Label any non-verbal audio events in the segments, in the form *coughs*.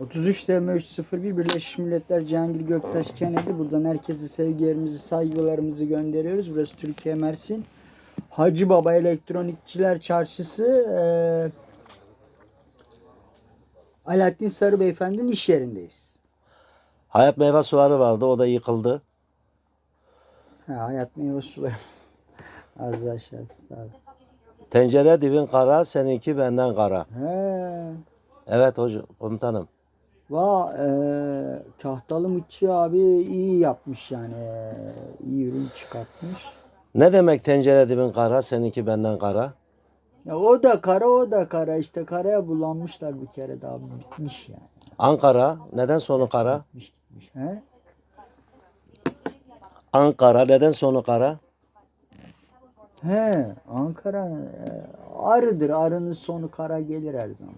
33 TM 301 Birleşmiş Milletler Cihangir Göktaş Kennedy. Buradan herkese sevgilerimizi, saygılarımızı gönderiyoruz. Burası Türkiye Mersin. Hacı Baba Elektronikçiler Çarşısı. eee Alaaddin Sarı Beyefendi'nin iş yerindeyiz. Hayat meyve suları vardı. O da yıkıldı. Ha, hayat meyve suları. *laughs* Az da aşağısı tabii. Tencere dibin kara, seninki benden kara. He. Evet hocam, komutanım. Va eee Kahtalı Mıçı abi iyi yapmış yani. Eee, iyi ürün çıkartmış. Ne demek tencere dibin kara, seninki benden kara? Ya o da kara o da kara işte karaya bulanmışlar bir kere daha bitmiş yani. Ankara, neden sonu kara? Bitmiş gitmiş. He? Ankara, neden sonu kara? He Ankara e, arıdır arının sonu kara gelir her zaman.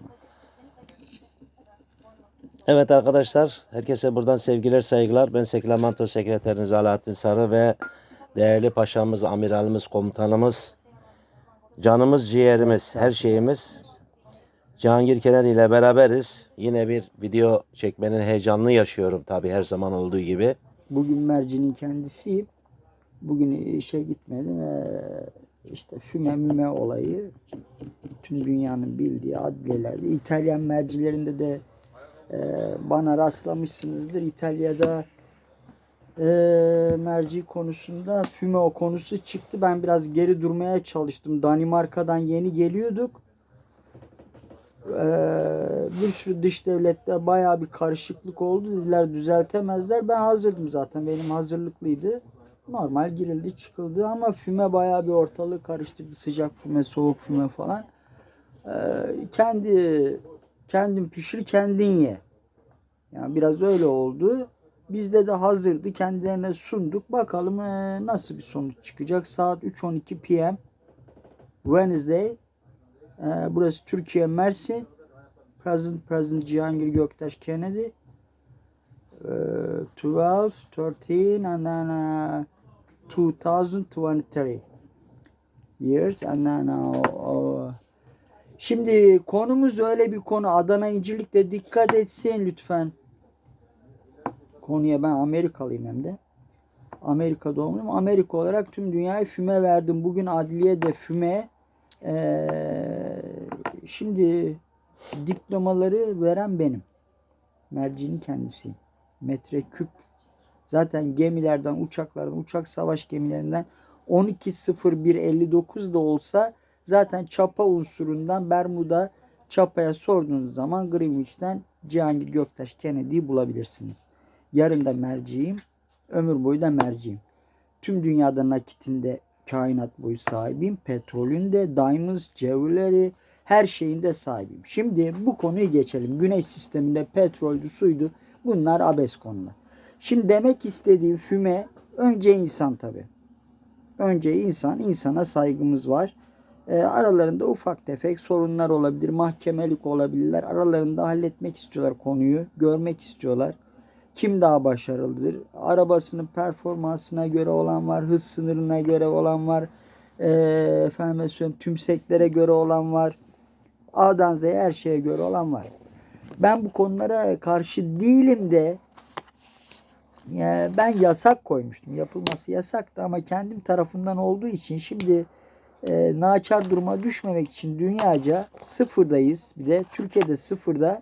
Evet arkadaşlar, herkese buradan sevgiler, saygılar. Ben Seklamento Sekreteriniz Alaaddin Sarı ve değerli paşamız, amiralimiz, komutanımız, canımız, ciğerimiz, her şeyimiz Cihangir Kennedy ile beraberiz. Yine bir video çekmenin heyecanını yaşıyorum tabii her zaman olduğu gibi. Bugün mercinin kendisiyim. Bugün işe gitmedim. Ee, işte füme müme olayı tüm dünyanın bildiği adliyelerde. İtalyan mercilerinde de bana rastlamışsınızdır. İtalya'da e, merci konusunda füme o konusu çıktı. Ben biraz geri durmaya çalıştım. Danimarka'dan yeni geliyorduk. Ee, bir sürü dış devlette bayağı bir karışıklık oldu. Dediler düzeltemezler. Ben hazırdım zaten. Benim hazırlıklıydı. Normal girildi çıkıldı ama füme bayağı bir ortalığı karıştırdı. Sıcak füme, soğuk füme falan. Ee, kendi kendin pişir kendin ye. Yani biraz öyle oldu. Bizde de hazırdı. Kendilerine sunduk. Bakalım ee, nasıl bir sonuç çıkacak. Saat 3.12 PM. Wednesday. Ee, burası Türkiye Mersin. President President Cihangir Göktaş Kennedy. Ee, 12, 13 and then uh, 2023 years and then uh, uh, Şimdi konumuz öyle bir konu. Adana İncilik'te dikkat etsin lütfen. Konuya ben Amerikalıyım hem de. Amerika doğumluyum. Amerika olarak tüm dünyaya füme verdim. Bugün adliyede füme ee, şimdi diplomaları veren benim. Mercinin kendisiyim. Metreküp. Zaten gemilerden, uçaklardan, uçak savaş gemilerinden 12.01.59 da olsa zaten çapa unsurundan Bermuda çapaya sorduğunuz zaman Greenwich'ten Cihangir Göktaş Kennedy'yi bulabilirsiniz. Yarın da merciyim. Ömür boyu da merciyim. Tüm dünyada nakitinde kainat boyu sahibiyim. Petrolünde, diamonds, cevherleri, her şeyinde sahibiyim. Şimdi bu konuyu geçelim. Güneş sisteminde petroldü, suydu. Bunlar abes konular. Şimdi demek istediğim füme önce insan tabi. Önce insan, insana saygımız var. E, aralarında ufak tefek sorunlar olabilir, mahkemelik olabilirler. Aralarında halletmek istiyorlar konuyu, görmek istiyorlar. Kim daha başarılıdır? Arabasının performansına göre olan var, hız sınırına göre olan var, e, efendim söyleyeyim, tümseklere göre olan var. A'dan Z'ye her şeye göre olan var. Ben bu konulara karşı değilim de ya ben yasak koymuştum. Yapılması yasaktı ama kendim tarafından olduğu için şimdi e, naçar duruma düşmemek için dünyaca sıfırdayız. Bir de Türkiye'de sıfırda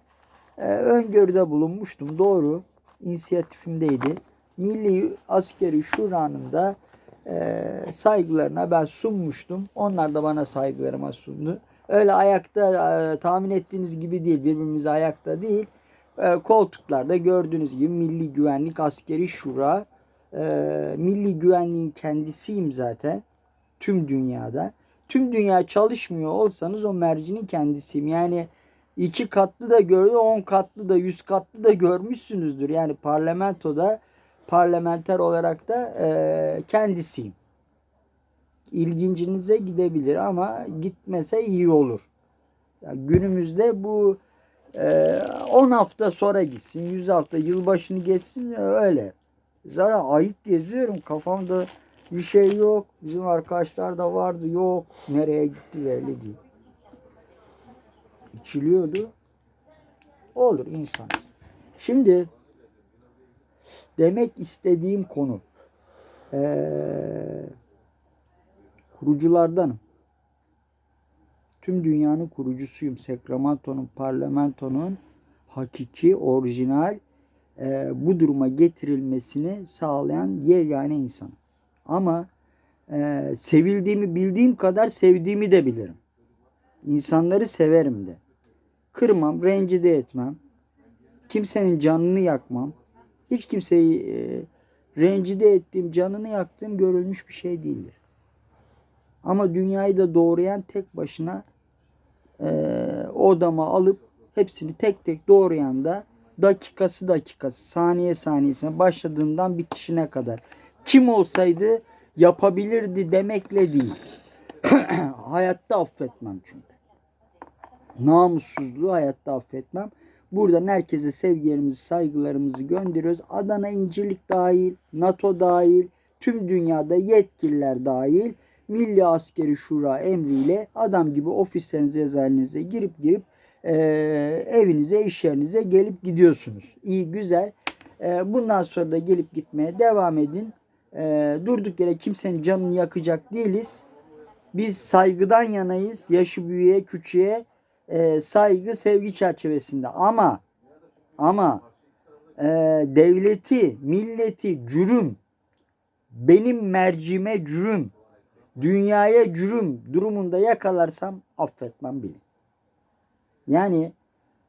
e, öngörüde bulunmuştum. Doğru. inisiyatifimdeydi. Milli Askeri Şura'nın da e, saygılarına ben sunmuştum. Onlar da bana saygılarıma sundu. Öyle ayakta e, tahmin ettiğiniz gibi değil. Birbirimiz ayakta değil. E, koltuklarda gördüğünüz gibi Milli Güvenlik Askeri Şura. E, milli güvenliğin kendisiyim zaten. Tüm dünyada. Tüm dünya çalışmıyor olsanız o mercinin kendisiyim. Yani iki katlı da gördü, on katlı da, yüz katlı da görmüşsünüzdür. Yani parlamentoda parlamenter olarak da e, kendisiyim. İlgincinize gidebilir ama gitmese iyi olur. Ya günümüzde bu e, 10 hafta sonra gitsin, 100 hafta, yılbaşını geçsin öyle. Zaten ayıp geziyorum kafamda bir şey yok. Bizim arkadaşlar da vardı yok. Nereye gitti belli değil. İçiliyordu. Olur insan. Şimdi demek istediğim konu eee, kuruculardanım. Tüm dünyanın kurucusuyum. Sacramento'nun, parlamentonun hakiki, orijinal eee, bu duruma getirilmesini sağlayan yegane insan. Ama eee, sevildiğimi bildiğim kadar sevdiğimi de bilirim. İnsanları severim de. Kırmam, rencide etmem. Kimsenin canını yakmam. Hiç kimseyi eee, rencide ettiğim, canını yaktığım görülmüş bir şey değildir. Ama dünyayı da doğrayan tek başına eee o adamı alıp hepsini tek tek doğrayan da dakikası dakikası, saniye saniyesine başladığından bitişine kadar. Kim olsaydı yapabilirdi demekle değil. *clears throat* hayatta affetmem çünkü. Namussuzluğu hayatta affetmem. Buradan herkese sevgilerimizi, saygılarımızı gönderiyoruz. Adana İncirlik dahil, NATO dahil, tüm dünyada yetkililer dahil Milli Askeri Şura emriyle adam gibi ofislerinize, eczanenize girip girip e, evinize, iş yerinize gelip gidiyorsunuz. İyi, güzel. E, bundan sonra da gelip gitmeye devam edin. E, durduk yere kimsenin canını yakacak değiliz. Biz saygıdan yanayız. Yaşı büyüğe, küçüğe e, saygı, sevgi çerçevesinde. Ama ama e, devleti, milleti cürüm, benim mercime cürüm, dünyaya cürüm durumunda yakalarsam affetmem bilin. Yani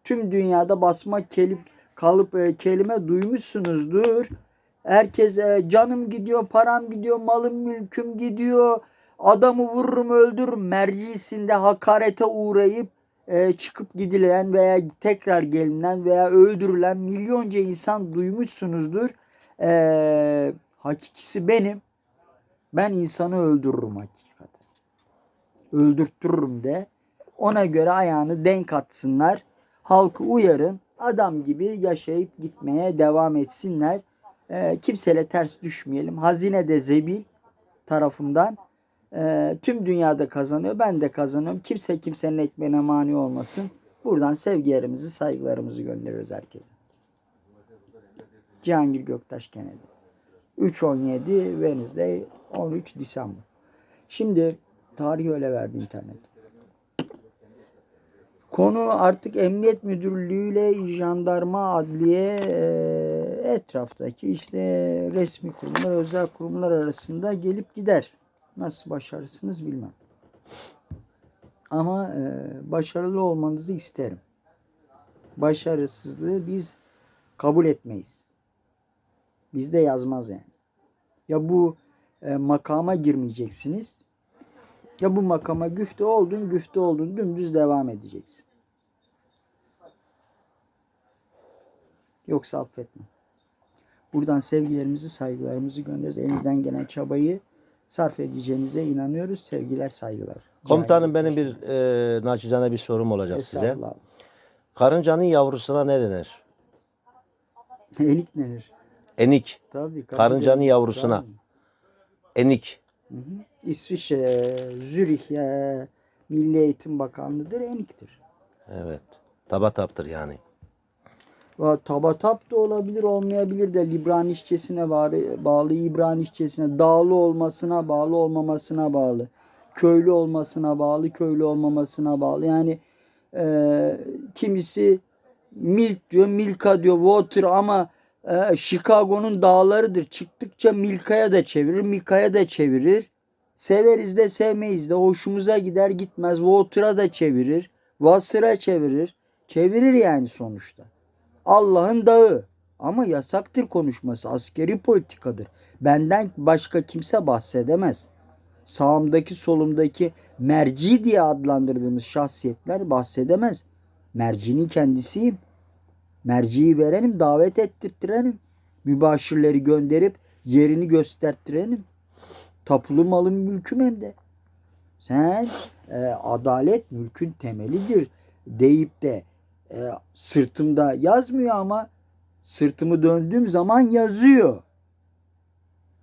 tüm dünyada basma kelip, kalıp e, kelime duymuşsunuzdur. Herkes e, canım gidiyor, param gidiyor, malım mülküm gidiyor. Adamı vururum öldürürüm mercisinde hakarete uğrayıp e, çıkıp gidilen veya tekrar gelinen veya öldürülen milyonca insan duymuşsunuzdur. E, hakikisi benim. Ben insanı öldürürüm hakikaten. Öldürttürürüm de. Ona göre ayağını denk atsınlar. Halkı uyarın. Adam gibi yaşayıp gitmeye devam etsinler. E, kimseyle ters düşmeyelim. Hazine de zebil tarafından. E, tüm dünyada kazanıyor. Ben de kazanıyorum. Kimse kimsenin ekmeğine mani olmasın. Buradan sevgilerimizi, saygılarımızı gönderiyoruz herkese. Cihangir Göktaş Kennedy. 3.17 Wednesday 13 December. Şimdi tarihi öyle verdi internet. Konu artık Emniyet Müdürlüğü ile jandarma, adliye e, etraftaki işte resmi kurumlar, özel kurumlar arasında gelip gider. Nasıl başarısınız bilmem. Ama e, başarılı olmanızı isterim. Başarısızlığı biz kabul etmeyiz. Bizde yazmaz yani. Ya bu e, makama girmeyeceksiniz. Ya bu makama güfte oldun, güfte oldun dümdüz devam edeceksin. Yoksa affetme. Buradan sevgilerimizi, saygılarımızı gönderiyoruz. Elinizden gelen çabayı sarf edeceğinize inanıyoruz. Sevgiler, saygılar. Komutanım benim bir e, naçizane bir sorum olacak size. Estağfurullah. Karıncanın yavrusuna ne denir? *laughs* Enik denir. Enik. Tabii. Karıncanın yavrusuna. Tabii. Enik. Hı hı. İsviçre, Zürih e, Milli Eğitim Bakanlığı'dır, Enik'tir. Evet. Tabataptır yani. Tabatap da olabilir, olmayabilir de Libran işçesine bağlı, bağlı İbran işçesine, dağlı olmasına bağlı, olmamasına bağlı. Köylü olmasına bağlı, köylü olmamasına bağlı. Yani e, kimisi milk diyor, milka diyor, water ama e, Chicago'nun dağlarıdır. Çıktıkça milkaya da çevirir, milkaya da çevirir. Severiz de sevmeyiz de hoşumuza gider gitmez. Water'a da çevirir. Wasser'a çevirir. Çevirir yani sonuçta. Allah'ın dağı. Ama yasaktır konuşması. Askeri politikadır. Benden başka kimse bahsedemez. Sağımdaki solumdaki merci diye adlandırdığımız şahsiyetler bahsedemez. Mercinin kendisiyim. Merciyi verenim, davet ettirtirenim. Mübaşirleri gönderip yerini gösterttirenim. Tapulu malın mülküm hem de. Sen e, adalet mülkün temelidir deyip de e, sırtımda yazmıyor ama sırtımı döndüğüm zaman yazıyor.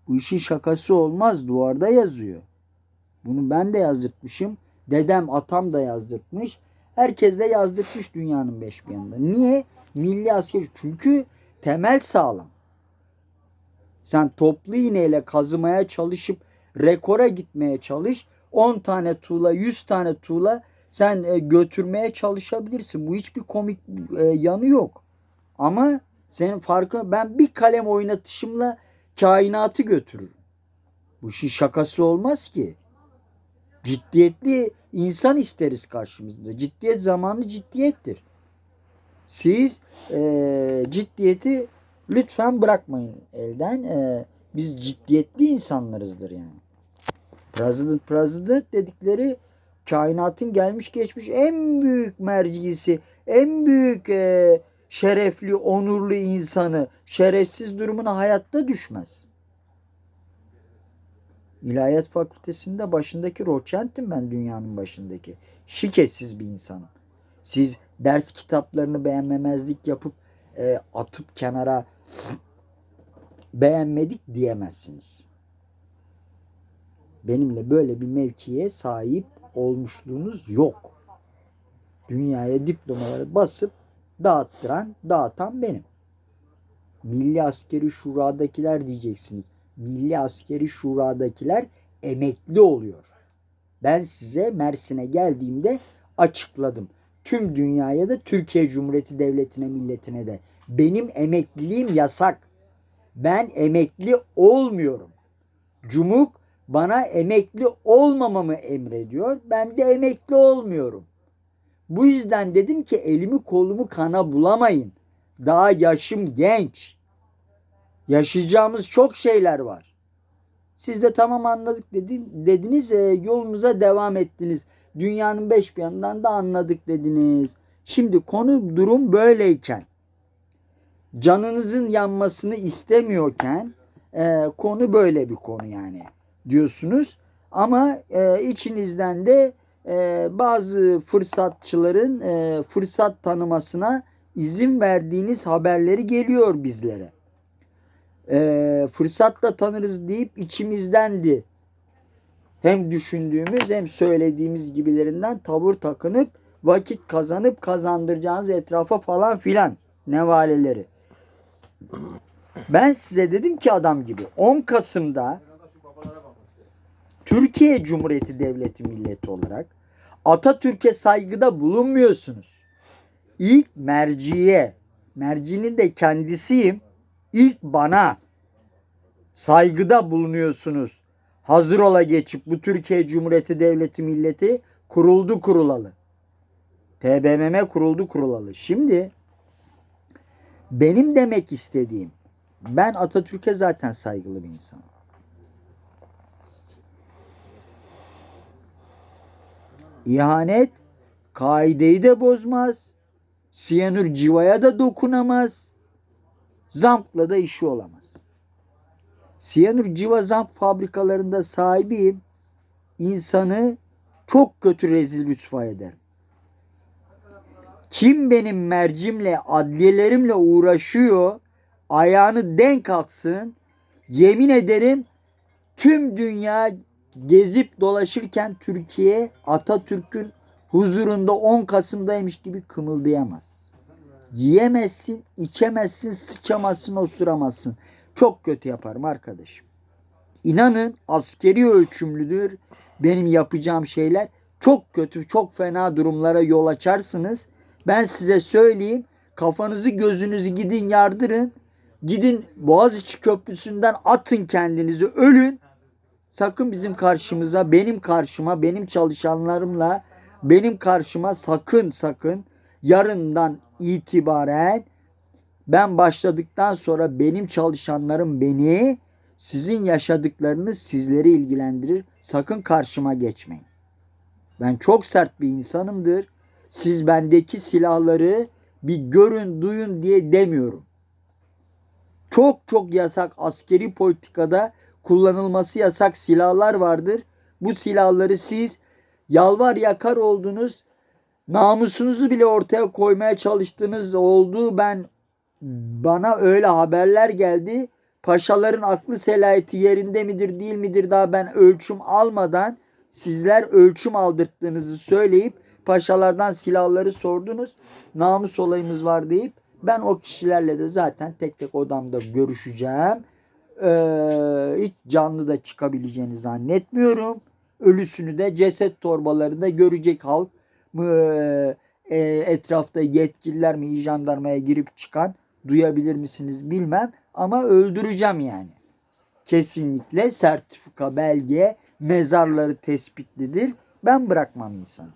Bu işin şakası olmaz. Duvarda yazıyor. Bunu ben de yazdırtmışım. Dedem, atam da yazdırtmış. Herkes de yazdırtmış dünyanın beş bir yanında. Niye? Milli asker çünkü temel sağlam. Sen toplu iğneyle kazımaya çalışıp rekora gitmeye çalış. 10 tane tuğla, 100 tane tuğla sen e, götürmeye çalışabilirsin. Bu hiçbir komik e, yanı yok. Ama senin farkı ben bir kalem oynatışımla kainatı götürürüm. Bu işin şakası olmaz ki. Ciddiyetli insan isteriz karşımızda. Ciddiyet zamanı ciddiyettir. Siz e, ciddiyeti lütfen bırakmayın elden. E, biz ciddiyetli insanlarızdır yani. President President dedikleri kainatın gelmiş geçmiş en büyük mercisi, en büyük e, şerefli, onurlu insanı şerefsiz durumuna hayatta düşmez. İlahiyat Fakültesinde başındaki Rothschild'im ben dünyanın başındaki. Şiketsiz bir insanım. Siz ders kitaplarını beğenmemezlik yapıp e, atıp kenara *clears throat* beğenmedik diyemezsiniz. Benimle böyle bir mevkiye sahip olmuşluğunuz yok. Dünyaya diplomaları basıp dağıttıran, dağıtan benim. Milli Askeri Şura'dakiler diyeceksiniz. Milli Askeri Şura'dakiler emekli oluyor. Ben size Mersin'e geldiğimde açıkladım. Tüm dünyaya da Türkiye Cumhuriyeti Devleti'ne, milletine de. Benim emekliliğim yasak. Ben emekli olmuyorum. Cumhuk bana emekli olmamamı emrediyor. Ben de emekli olmuyorum. Bu yüzden dedim ki elimi kolumu kana bulamayın. Daha yaşım genç. Yaşayacağımız çok şeyler var. Siz de tamam anladık dedin, dediniz e, yolunuza devam ettiniz. Dünyanın beş bir yanından da anladık dediniz. Şimdi konu durum böyleyken canınızın yanmasını istemiyorken e, konu böyle bir konu yani diyorsunuz. Ama e, içinizden de e, bazı fırsatçıların e, fırsat tanımasına izin verdiğiniz haberleri geliyor bizlere. E, fırsatla tanırız deyip içimizdendi. Hem düşündüğümüz hem söylediğimiz gibilerinden tavır takınıp vakit kazanıp kazandıracağınız etrafa falan filan nevaleleri. Ben size dedim ki adam gibi 10 Kasım'da Türkiye Cumhuriyeti Devleti milleti olarak Atatürk'e saygıda bulunmuyorsunuz. İlk merciye, mercinin de kendisiyim. İlk bana saygıda bulunuyorsunuz. Hazır ola geçip bu Türkiye Cumhuriyeti Devleti milleti kuruldu kurulalı. TBMM kuruldu kurulalı. Şimdi benim demek istediğim ben Atatürk'e zaten saygılı bir insanım. İhanet kaideyi de bozmaz. Siyanür civaya da dokunamaz. Zampla da işi olamaz. Siyanür civa zamp fabrikalarında sahibiyim. İnsanı çok kötü rezil rüsva eder. Kim benim mercimle, adliyelerimle uğraşıyor, ayağını denk atsın. Yemin ederim tüm dünya gezip dolaşırken Türkiye Atatürk'ün huzurunda 10 Kasım'daymış gibi kımıldayamaz. Yiyemezsin, içemezsin, sıçamazsın, osuramazsın. Çok kötü yaparım arkadaşım. İnanın askeri ölçümlüdür benim yapacağım şeyler. Çok kötü, çok fena durumlara yol açarsınız. Ben size söyleyeyim. Kafanızı gözünüzü gidin yardırın. Gidin Boğaziçi Köprüsü'nden atın kendinizi ölün. Sakın bizim karşımıza, benim karşıma, benim çalışanlarımla benim karşıma sakın sakın yarından itibaren ben başladıktan sonra benim çalışanlarım beni sizin yaşadıklarınız sizleri ilgilendirir. Sakın karşıma geçmeyin. Ben çok sert bir insanımdır. Siz bendeki silahları bir görün, duyun diye demiyorum. Çok çok yasak askeri politikada kullanılması yasak silahlar vardır. Bu silahları siz yalvar yakar oldunuz. Namusunuzu bile ortaya koymaya çalıştığınız oldu. Ben bana öyle haberler geldi. Paşaların aklı selayeti yerinde midir değil midir daha ben ölçüm almadan sizler ölçüm aldırttığınızı söyleyip paşalardan silahları sordunuz. Namus olayımız var deyip Ben o kişilerle de zaten tek tek odamda görüşeceğim. Ee, hiç canlı da çıkabileceğini zannetmiyorum. Ölüsünü de ceset torbalarında görecek halk mı e, etrafta yetkililer mi jandarmaya girip çıkan duyabilir misiniz bilmem ama öldüreceğim yani. Kesinlikle sertifika, belge, mezarları tespitlidir. Ben bırakmam insanı.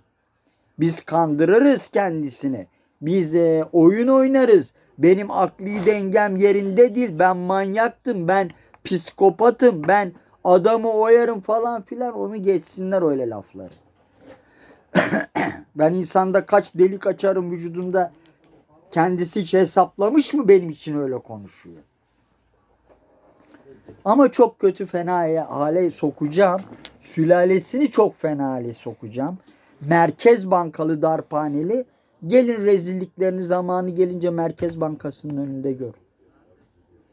Biz kandırırız kendisini. Biz e, oyun oynarız. Benim akli dengem yerinde değil. Ben manyaktım. Ben psikopatım. Ben adamı oyarım falan filan. Onu geçsinler öyle lafları. *clears throat* ben insanda kaç delik açarım vücudunda kendisi hiç hesaplamış mı benim için öyle konuşuyor. Ama çok kötü fena hale sokacağım. Sülalesini çok fena hale sokacağım. Merkez Bankalı darphaneli gelin rezilliklerini zamanı gelince Merkez Bankası'nın önünde gör.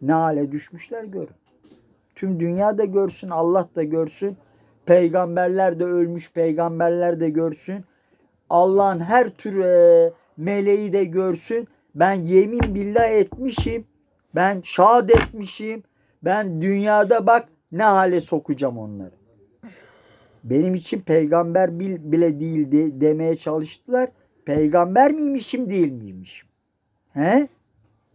Ne hale düşmüşler görün. Tüm dünya da görsün, Allah da görsün. Peygamberler de ölmüş, peygamberler de görsün. Allah'ın her tür e, meleği de görsün. Ben yemin billah etmişim. Ben şahit etmişim. Ben dünyada bak ne hale sokacağım onları. Benim için peygamber bil- bile değildi demeye çalıştılar. Peygamber miymişim değil miymişim? He?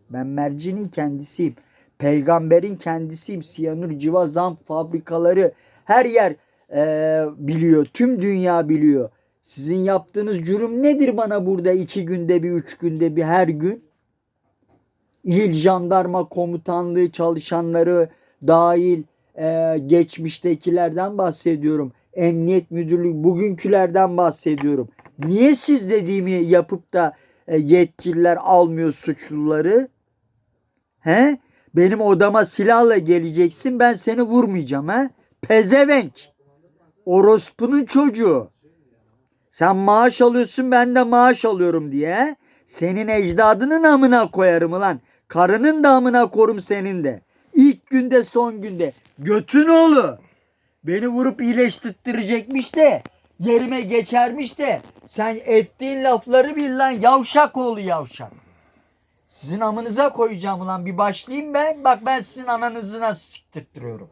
Ben mercinin kendisiyim. Peygamberin kendisiyim. Siyanür, civa, zam fabrikaları her yer eee, biliyor. Tüm dünya biliyor. Sizin yaptığınız cürüm nedir bana burada iki günde bir, üç günde bir, her gün? İl Jandarma Komutanlığı çalışanları dahil e, geçmiştekilerden bahsediyorum. Emniyet Müdürlüğü bugünkülerden bahsediyorum. Niye siz dediğimi yapıp da e, yetkililer almıyor suçluları? He? Benim odama silahla geleceksin ben seni vurmayacağım ha? Pezevenk. Orospunun çocuğu. Sen maaş alıyorsun ben de maaş alıyorum diye. he? Senin ecdadının amına koyarım ulan. Karının da amına korum senin de. İlk günde son günde. Götün oğlu. Beni vurup iyileştirttirecekmiş de. Yerime geçermiş de. Sen ettiğin lafları bil lan. Yavşak oğlu yavşak. Sizin amınıza koyacağım ulan. Bir başlayayım ben. Bak ben sizin ananızı nasıl siktirtiyorum.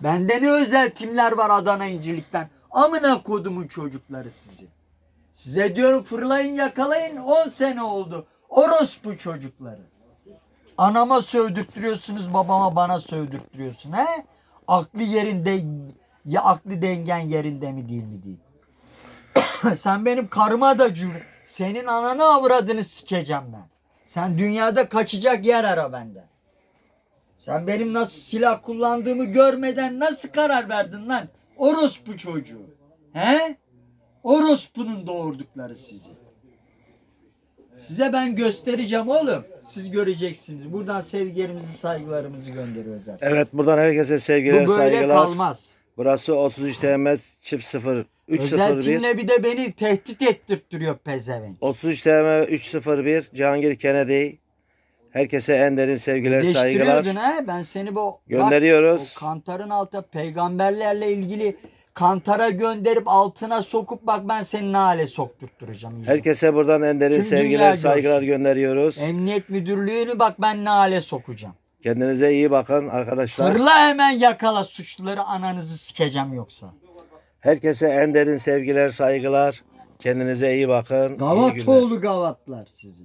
Bende ne özel timler var Adana İncilik'ten. Amına kodumun çocukları sizi. Size diyorum fırlayın yakalayın 10 sene oldu. Orospu çocukları. Anama sövdürtüyorsunuz babama bana sövdürtüyorsun he? Aklı yerinde ya aklı dengen yerinde mi değil mi değil. *coughs* Sen benim karıma da cümle. Senin ananı avradını sikeceğim ben. Sen dünyada kaçacak yer ara benden. Sen benim nasıl silah kullandığımı görmeden nasıl karar verdin lan? Orospu çocuğu. He? Orospu'nun doğurdukları sizi. Size ben göstereceğim oğlum. Siz göreceksiniz. Buradan sevgilerimizi, saygılarımızı gönderiyoruz artık. Evet buradan herkese sevgiler Bu böyle saygılar. kalmaz. Burası 33 TMS çift 0 Özel 301. timle bir de beni tehdit ettirtiyor pezevenk. 33 TM 301 Cihangir Kennedy. Herkese en derin sevgiler saygılar Değiştiriyordun ha? Ben seni bu bak, gönderiyoruz. o kantarın altına peygamberlerle ilgili kantara gönderip altına sokup bak ben seni ne hale sokturtturacağım. Herkese buradan en derin Tüm dünya sevgiler görsün. saygılar gönderiyoruz. Emniyet müdürlüğünü bak ben ne hale sokacağım. Kendinize iyi bakın arkadaşlar. Fırla hemen yakala suçluları ananızı sikeceğim yoksa. Herkese en derin sevgiler saygılar. Kendinize iyi bakın. İyi günler. Gavatoğlu gavatlar sizi.